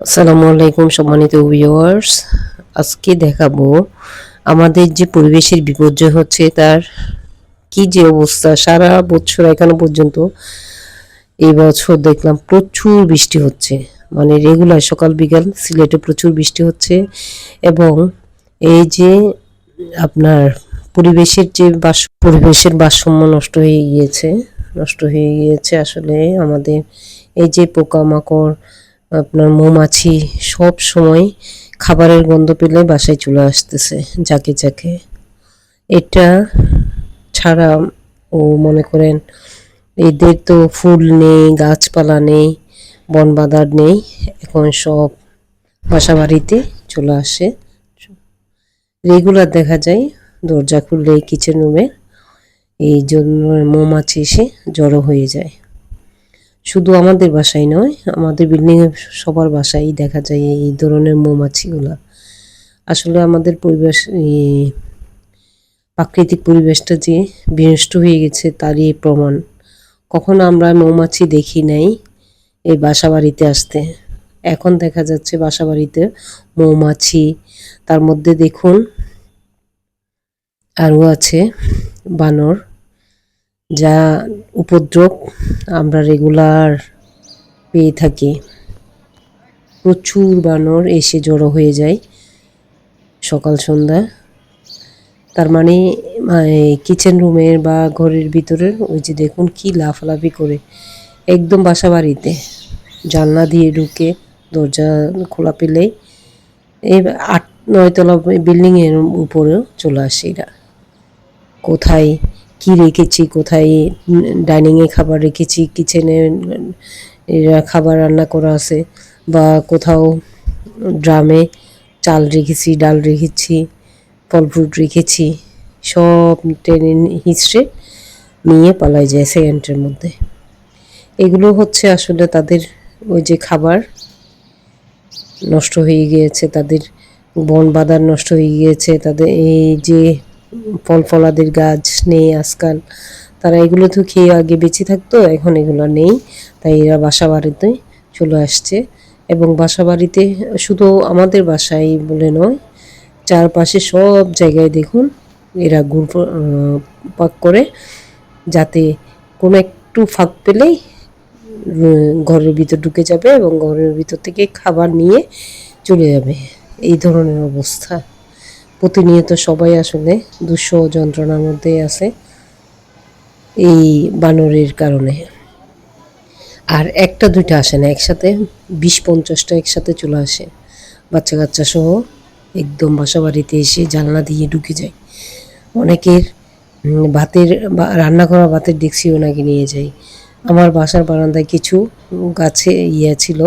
আসসালামু আলাইকুম, সম্মানিত ভিউয়ার্স আজকে দেখাবো আমাদের যে পরিবেশের বিপর্যয় হচ্ছে, তার কি যে অবস্থা। সারা বছর এখনও পর্যন্ত এই বছর দেখলাম প্রচুর বৃষ্টি হচ্ছে। মানে রেগুলার সকাল বিকাল সিলেটে প্রচুর বৃষ্টি হচ্ছে এবং এই যে আপনার পরিবেশের যে বাস, পরিবেশের ভারসাম্য নষ্ট হয়ে গিয়েছে, নষ্ট হয়ে গিয়েছে আসলে আমাদের এই যে পোকামাকড় আপনার মৌমাছি সব সময় খাবারের গন্ধ পেলে বাসায় চলে আসতেছে, যাকে যাকে। এটা ছাড়া ও মনে করেন এদের তো ফুল নেই, গাছপালা নেই বন বাদার নেই, এখন সব বাসা বাড়িতে চলে আসে। রেগুলার দেখা যায়, দরজা খুললে কিচেন রুমে এই জন্য মৌমাছি এসে জড়ো হয়ে যায়। শুধু আমাদের বাসায় নয়, আমাদের বিল্ডিং এর সবার বাসায় দেখা যায় এই ধরনের মৌমাছিগুলা। আসলে আমাদের পরিবেশ প্রাকৃতিক পরিবেশটা যে বিনষ্ট হয়ে গেছে তারই প্রমাণ। কখনো আমরা মৌমাছি দেখি নাই এই বাসা বাড়িতে আসতে। এখন দেখা যাচ্ছে বাসা বাড়িতে মৌমাছি, তার মধ্যে দেখুন আরও আছে বানর যা উপদ্রব আমরা রেগুলার পেয়ে থাকি। প্রচুর বানর এসে জড়ো হয়ে যায় সকাল সন্ধ্যা। তার মানে কিচেন রুমের বা ঘরের ভিতরের ওই যে দেখুন কি লাফালাফি করে, একদম বাসা বাড়িতে। জানলা দিয়ে ঢুকে দরজা খোলা পেলেই এই আট, নয়তলা বিল্ডিংয়ের উপরেও চলে আসে এরা। কোথায় কি রেখেছি, কোথায় ডাইনিংয়ে খাবার রেখেছি, কিচেনে খাবার রান্না করা আছে বা কোথাও ড্রামে চাল রেখেছি, ডাল রেখেছি, ফল ফ্রুট রেখেছি, সব টেনে হিসড়ে নিয়ে পালাই যায় সেকেন্ডের মধ্যে। এগুলো হচ্ছে আসলে তাদের ওই যে খাবার নষ্ট হয়ে গিয়েছে, তাদের বন বাদার নষ্ট হয়ে গিয়েছে, তাদের এই যে ফল ফলাদের গাছ নেই আজকাল তারা এগুলো তো খেয়ে আগে বেঁচে থাকতো, এখন এগুলো নেই। তাই এরা বাসা বাড়িতে চলে আসছে এবং বাসা বাড়িতে শুধু আমাদের বাসায় বলে নয়, চারপাশে সব জায়গায় দেখুন এরা গুড় পাক করে যাতে কোনো একটু ফাঁক পেলেই ঘরের ভিতর ঢুকে যাবে এবং ঘরের ভিতর থেকে খাবার নিয়ে চলে যাবে। এই ধরনের অবস্থা। প্রতিনিয়ত সবাই আসলে দুঃসহ যন্ত্রণার মধ্যে আছে এই বানরের কারণে। আর একটা, দুইটা আসে না, একসাথে বিশ, পঞ্চাশটা একসাথে চলে আসে। বাচ্চা কাচ্চা সহ একদম বাসা বাড়িতে এসে জানলা দিয়ে ঢুকে যায়। অনেকের ভাতের রান্না করা ভাতের ডেক্সিও নাকি নিয়ে যায়। আমার বাসার বারান্দায় কিছু গাছে ইয়ে ছিল,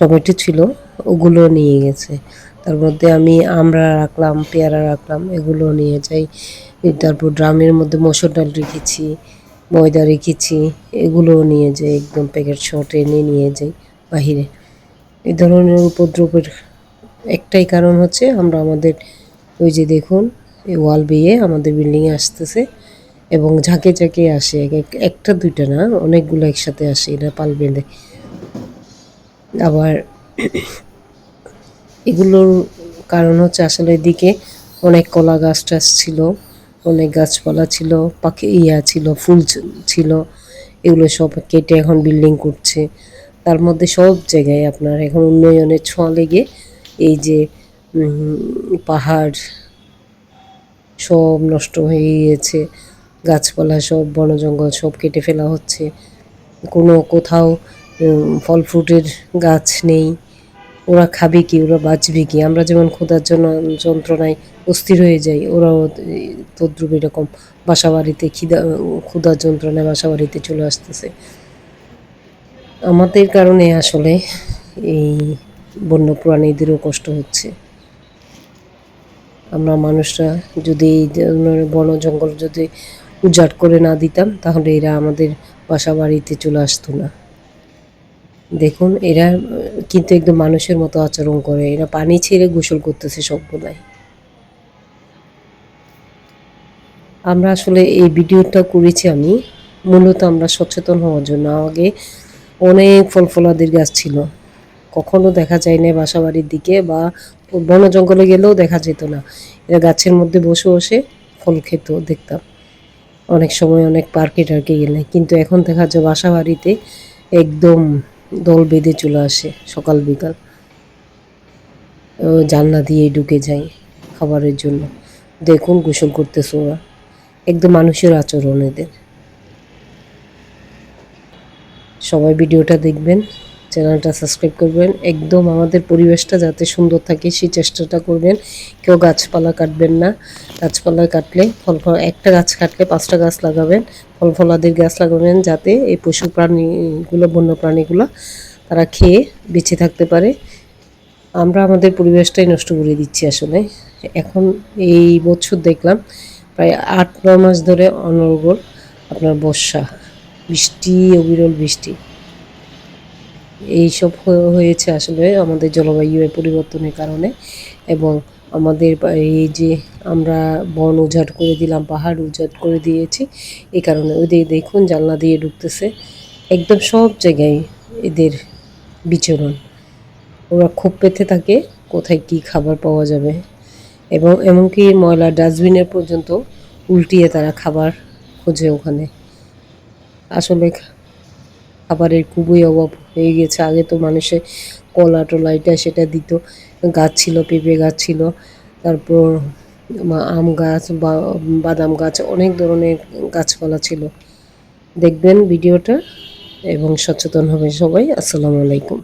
টমেটো ছিল, ওগুলো নিয়ে গেছে। তার মধ্যে আমি আমরা রাখলাম, পেয়ারা রাখলাম, এগুলো নিয়ে যাই। তারপর ড্রামের মধ্যে মসুর ডাল রেখেছি, ময়দা রেখেছি এগুলোও নিয়ে যাই, একদম প্যাকেট সহ ট্রেনে নিয়ে যাই বাহিরে। এই ধরনের উপদ্রবের একটাই কারণ হচ্ছে আমরা আমাদের, ওই যে দেখুন এই ওয়াল বেয়ে আমাদের বিল্ডিংয়ে আসতেছে এবং ঝাঁকে ঝাঁকে আসে একটা দুইটা না, অনেকগুলো একসাথে আসে এরা পাল বেঁধে। আবার এগুলোর কারণ হচ্ছে আসলে এদিকে অনেক কলা গাছ টাছ ছিল, অনেক গাছপালা ছিল, পাখি ইয়া ছিল, ফুল ছিল, এগুলো সব কেটে এখন বিল্ডিং করছে। তার মধ্যে সব জায়গায় আপনার এখন উন্নয়নের ছোঁয়া লেগে এই যে পাহাড় সব নষ্ট হয়ে গিয়েছে, গাছপালা সব বন জঙ্গল সব কেটে ফেলা হচ্ছে। কোনো কোথাও ফল ফ্রুটের গাছ নেই। ওরা খাবে কি, ওরা বাঁচবে কি? আমরা যেমন ক্ষুধার জন্য যন্ত্রণায় অস্থির হয়ে যাই, ওরাও তদ্রুপ এরকম বাসা বাড়িতে খিদা ক্ষুধার যন্ত্রণায় বাসা বাড়িতে চলে আসতেছে। আমাদের কারণে আসলে এই বন্য প্রাণীদেরও কষ্ট হচ্ছে। আমরা মানুষরা যদি এই বন জঙ্গল যদি উজাট করে না দিতাম, তাহলে এরা আমাদের বাসা বাড়িতে চলে আসতো না। দেখুন, এরা কিন্তু একদম মানুষের মতো আচরণ করে। এরা পানি ছেড়ে গোসল করতেছে সবগুলাই। আমরা আসলে এই ভিডিওটা করেছি আমি। মূলত আমরা সচেতন হওয়ার জন্য। আগে অনেক ফল ফলাদের গাছ ছিল। কখনো দেখা যায় না বাসাবাড়ির দিকে বা বন জঙ্গলে গেলেও দেখা যেত না। এরা গাছের মধ্যে বসে বসে ফল খেত, দেখতাম। অনেক সময় অনেক পার্কে টার্কে গেলে। কিন্তু এখন দেখা যায় বাসাবাড়িতে একদম দল বেঁধে চলে আসে, সকাল বিকাল। জানলা দিয়ে ঢুকে যায় খাবারের জন্য। দেখুন গোসল করতেছে ওরা। একদম মানুষের আচরণ এদের। সবাই ভিডিওটা দেখবেন। চ্যানেলটা সাবস্ক্রাইব করবেন। একদম আমাদের পরিবেশটা যাতে সুন্দর থাকে, সেই চেষ্টাটা করবেন। কেউ গাছপালা কাটবেন না। গাছপালা কাটলে ফল ফল, একটা গাছ কাটলে পাঁচটা গাছ লাগাবেন। ফল ফলাদির গাছ লাগাবেন যাতে এই পশু প্রাণীগুলো, বন্য প্রাণীগুলো তারা খেয়ে বেঁচে থাকতে পারে। আমরা আমাদের পরিবেশটাই নষ্ট করে দিচ্ছি আসলে। এখন এই বছর দেখলাম প্রায় আট ন মাস ধরে অনর্গল আপনার বর্ষা। বৃষ্টি, অবিরল বৃষ্টি। এইসব হয়েছে আসলে আমাদের জলবায়ু পরিবর্তনের কারণে এবং আমাদের এই যে আমরা বন উজাড় করে দিলাম, পাহাড় উজাড় করে দিয়েছি, এই কারণে ওদের দেখুন জানলা দিয়ে ঢুকতেছে। একদম সব জায়গায় এদের বিচরণ। ওরা খুব পেতে থাকে কোথায় কি খাবার পাওয়া যাবে। এবং এমনকি ময়লা ডাস্টবিনের পর্যন্ত উল্টিয়ে তারা খাবার খোঁজে ওখানে। আসলে খাবারের খুবই অভাব। হয়ে গেছে। আগে তো মানুষের কলা টলা এটা সেটা দিত। গাছ ছিল, পেঁপে গাছ ছিল, তারপর আম গাছ বা বাদাম গাছ অনেক ধরনের গাছপালা ছিল। দেখবেন ভিডিওটা এবং সচেতন হবে সবাই। আসসালামু আলাইকুম।